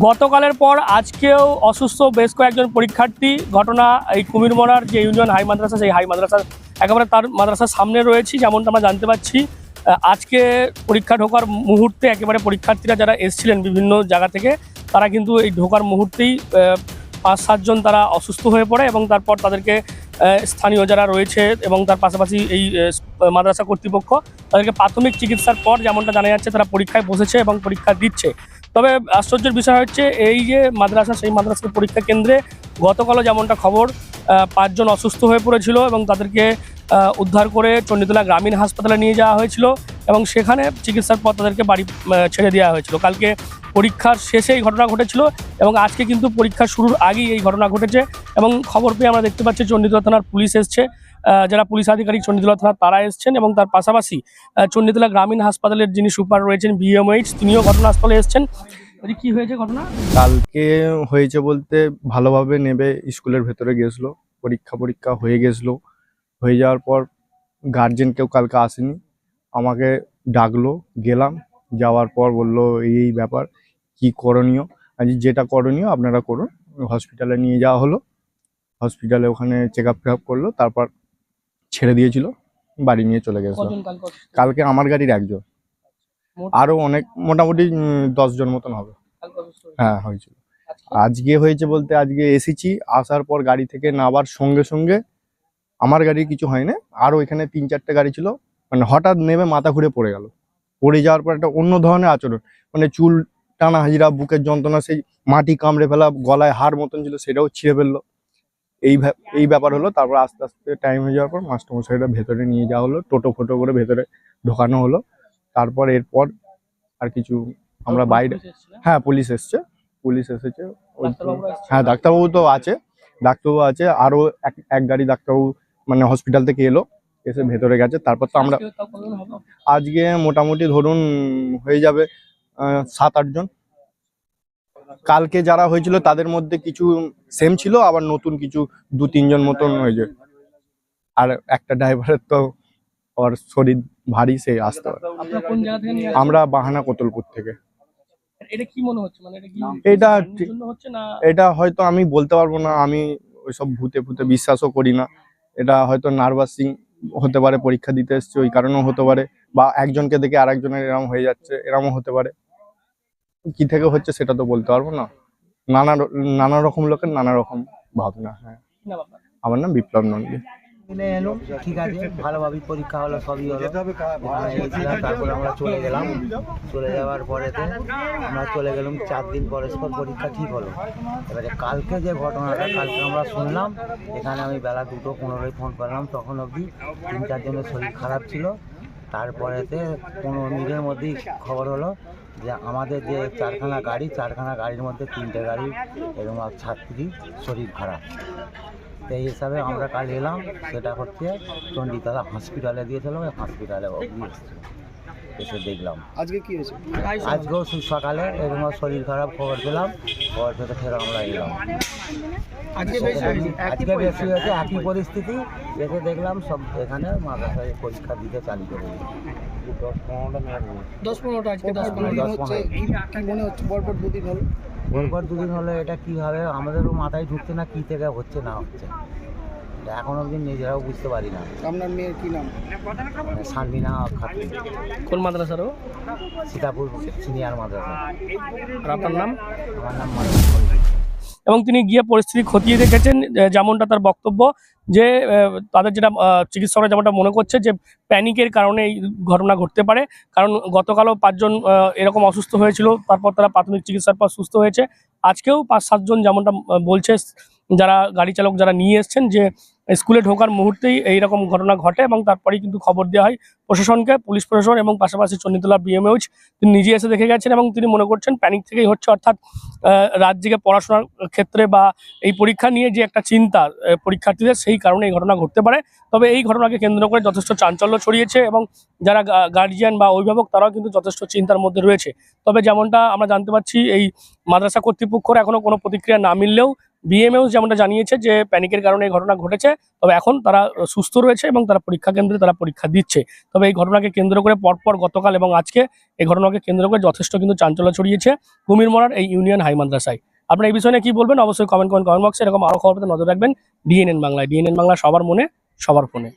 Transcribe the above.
গতকালের পর আজকেও অসুস্থ বেশ কয়েকজন পরীক্ষার্থী। ঘটনা এই কুমিরমোড়ার যে ইউনিয়ন হাই মাদ্রাসা, সেই হাই মাদ্রাসা একেবারে তার মাদ্রাসার সামনে রয়েছি, যেমনটা আমরা জানতে পারছি আজকে পরীক্ষা ঢোকার মুহূর্তে একেবারে পরীক্ষার্থীরা যারা এসছিলেন বিভিন্ন জায়গা থেকে, তারা কিন্তু এই ঢোকার মুহূর্তেই পাঁচ, সাতজন তারা অসুস্থ হয়ে পড়ে এবং তারপর তাদেরকে স্থানীয় যারা রয়েছে এবং তার পাশাপাশি এই মাদ্রাসা কর্তৃপক্ষ, তাদেরকে প্রাথমিক চিকিৎসার পর যেমনটা জানা যাচ্ছে, তারা পরীক্ষায় বসেছে এবং পরীক্ষা দিচ্ছে। তবে আশ্চর্যের বিষয় হচ্ছে এই যে মাদ্রাসা, সেই মাদ্রাসার পরীক্ষা কেন্দ্রে গতকালও যেমনটা খবর পাঁচজন অসুস্থ হয়ে পড়েছিল এবং তাদেরকে উদ্ধার করে চণ্ডীতলা গ্রামীণ হাসপাতালে নিয়ে যাওয়া হয়েছিল এবং সেখানে চিকিৎসার পর তাদেরকে বাড়ি ছেড়ে দেওয়া হয়েছিল। কালকে পরীক্ষার শেষে এই ঘটনা ঘটেছিল এবং আজকে কিন্তু পরীক্ষা শুরুর আগেই এই ঘটনা ঘটেছে এবং খবর পেয়ে আমরা দেখতে পাচ্ছি চণ্ডীতলা থানার পুলিশ এসছে যারা পুলিশ আধিকারিক চণ্ডীতলা থানার তারা এসছেন এবং তার পাশাপাশি চণ্ডীতলা গ্রামীণ হাসপাতালের যিনি সুপার রয়েছেন বিএমএইচ তিনিও ঘটনাস্থলে এসছেন। কি হয়েছে ঘটনা? কালকে হয়েছে বলতে ভালোভাবে নেবে, স্কুলের ভেতরে গেছিল, পরীক্ষা পরীক্ষা হয়ে গেছিল। হয়ে যাওয়ার পর গার্জেন কেউ কালকে আসেনি। আমাকে ডাকলো, গেলাম, যাওয়ার পর বলল, এই ব্যাপার, কি করণীয়? আজ যেটা করণীয়, আপনারা করুন হসপিটালে নিয়ে যাওয়া হলো। হসপিটালে ওখানে চেক আপ করল, তারপর ছেড়ে দিয়েছিল বাড়ি নিয়ে চলে গেছিল। কালকে আমার গাড়ির একজন। আরও অনেক মোটামুটি দশ জন মতন হবে। হ্যাঁ হয়েছিল। আজকে? হয়েছে বলতে আজকে এসেছি আসার পর গাড়ি থেকে নামার সঙ্গে সঙ্গে আমার গাড়ির কিছু হয় না আরও এখানে তিন চারটে গাড়ি ছিল। মানে হঠাৎ নেমে মাথা ঘুরে পড়ে গেল। পড়ে যাওয়ার পর একটা অন্য ধরনের আচরণ। মানে চুল টানা হাজিরা বুকের যন্ত্রণা সেই মাটি কামড়ে ফেলা গলায় হাড় মতন ছিল সেটাও ছিঁড়ে ফেলল। এই এই ব্যাপার হলো তারপর আস্তে আস্তে টাইম হয়ে যাওয়ার পর মাস্টারমশাইটা ভেতরে নিয়ে যাওয়া হলো টোটো ফোটো করে ভেতরে ঢোকানো হলো। তারপর এরপর আর কিছু আমরা বাইরে হ্যাঁ পুলিশ এসছে। পুলিশ এসেছে? হ্যাঁ ডাক্তারবাবু তো আছে ডাক্তারবাবু আছে আরও এক এক গাড়ি ডাক্তারবাবু মানে হসপিটাল থেকে এলো এসে ভেতরে গেছে। তারপর তো আমরা আজকে মোটামুটি ধরুন হয়ে যাবে সাত আটজন কালকে যারা হয়েছিল তাদের মধ্যে কিছু সেম ছিল আবার নতুন কিছু দু তিনজন মতন হয়েছে। আর একটা ড্রাইভারের তো ওর শরীর ভারী সে আসতে নিয়ে আমরা বাহানা কোতলপুর থেকে। এটা মনে এটা হয়তো আমি বলতে পারব না আমি ওইসব ভূতে ফুতে বিশ্বাসও করি না। এটা হয়তো নার্ভাসিং হতে পারে পরীক্ষা দিতে এসছে ওই কারণেও হতে পারে বা একজনকে দেখে আরেকজনের এরম হয়ে যাচ্ছে এরমও হতে পারে। কি থেকে হচ্ছে সেটা তো বলতে পারব না। নানা রকম লোকের নানা রকম ভাবনা হ্যাঁ? আমার নাম বিপ্লব নন্দী। মিলে এলো ঠিক আছে ভালোভাবেই পরীক্ষা হলো সবই হলো। তারপরে আমরা চলে গেলাম। চলে যাওয়ার পরেতে আমরা চলে গেলাম চার দিন পরস্পর পরীক্ষা ঠিক হলো। এবারে কালকে যে ঘটনাটা কালকে আমরা শুনলাম এখানে আমি বেলা দুটো পনেরোয় ফোন করলাম তখন অবধি তিন চারজনের শরীর খারাপ ছিল। তারপরেতে পনেরো মিনিটের মধ্যেই খবর হলো যে আমাদের যে চারখানা গাড়ি, চারখানা গাড়ির মধ্যে তিনটে গাড়ি এবং ছাত্রী শরীর খারাপ। তো এই হিসাবে আমরা কাল এলাম, সেটা হচ্ছে চণ্ডীতলা হসপিটালে দিয়েছিলাম হসপিটালে এসে দেখলাম। আজকে কি হয়েছে? আজকেও সেই সকালে এরকম শরীর খারাপ খবর পেলাম খবর পেতে ফের আমরা এলাম আজকে বেশি হয়েছে আজকে একই পরিস্থিতি। এসে দেখলাম সব এখানে মাদ্রাসায় পরীক্ষা দিতে চালু করে। দশ পনেরোটা আজকে দশ পরপর পনেরো দুদিন দশ হচ্ছে কি মনে হচ্ছে? পরপর দুদিন হলো। পরপর দুদিন হলে এটা কী হবে আমাদেরও মাথায় ঢুকছে না কী থেকে হচ্ছে না হচ্ছে। এখন অবধি নিজেরাও বুঝতে পারি না। আপনার মেয়ের কি নাম? শারমিনা খাতুন। কোন মাদ্রাসারও সীতাপুর সিনিয়র মাদ্রাসা। আপনার নাম? আমার নাম এবং তিনি গিয়ে পরিস্থিতি খতিয়ে দেখেছেন যেমনটা তার বক্তব্য যে তাদের যেটা চিকিৎসকরা যেমনটা মনে করছে যে প্যানিকের কারণে এই ঘটনা ঘটতে পারে। কারণ গতকালও পাঁচজন এরকম অসুস্থ হয়েছিল তারপর তারা প্রাথমিক চিকিৎসার পর সুস্থ হয়েছে। আজকেও পাঁচ সাতজন যেমনটা বলছে যারা গাড়ি চালক যারা নিয়ে এসছেন যে স্কুলে ঢোকার মুহূর্তেই এইরকম ঘটনা ঘটে এবং তারপরেই কিন্তু খবর দেওয়া হয় প্রশাসনকে, পুলিশ প্রশাসন এবং পাশাপাশি চন্ডিতলা বিএমএইচ তিনি নিজে এসে দেখে গেছেন এবং তিনি মনে করছেন প্যানিক থেকেই হচ্ছে অর্থাৎ জেগে পড়াশোনার ক্ষেত্রে বা এই পরীক্ষা নিয়ে যে একটা চিন্তা পরীক্ষার্থীদের সেই কারণে এই ঘটনা ঘটতে পারে। তবে এই ঘটনাকে কেন্দ্র করে যথেষ্ট চাঞ্চল্য ছড়িয়েছে এবং যারা গার্জিয়ান বা অভিভাবক তারাও কিন্তু যথেষ্ট চিন্তার মধ্যে রয়েছে। তবে যেমনটা আমরা জানতে পারছি, এই মাদ্রাসা কর্তৃপক্ষর এখনও কোনো প্রতিক্রিয়া না মিললেও বিএমএস যেমনটা জানিয়েছে যে প্যানিকের কারণে এই ঘটনা ঘটেছে, তবে এখন তারা সুস্থ রয়েছে এবং তারা পরীক্ষা কেন্দ্রে তারা পরীক্ষা দিচ্ছে। তবে এই ঘটনাকে কেন্দ্র করে পরপর গতকাল এবং আজকে এই ঘটনাকে কেন্দ্র করে যথেষ্ট কিন্তু চাঞ্চল্য ছড়িয়েছে কুমিরমরার এই ইউনিয়ন হাই মাদ্রাসায়। আপনারা এই বিষয়ে কি বলবেন? অবশ্যই কমেন্ট করেন কমেন্ট বক্সে এরকম আরও খবর নজর রাখবেন ডিএনএন বাংলায়। ডিএনএন বাংলা সবার মনে, সবার ফোনে।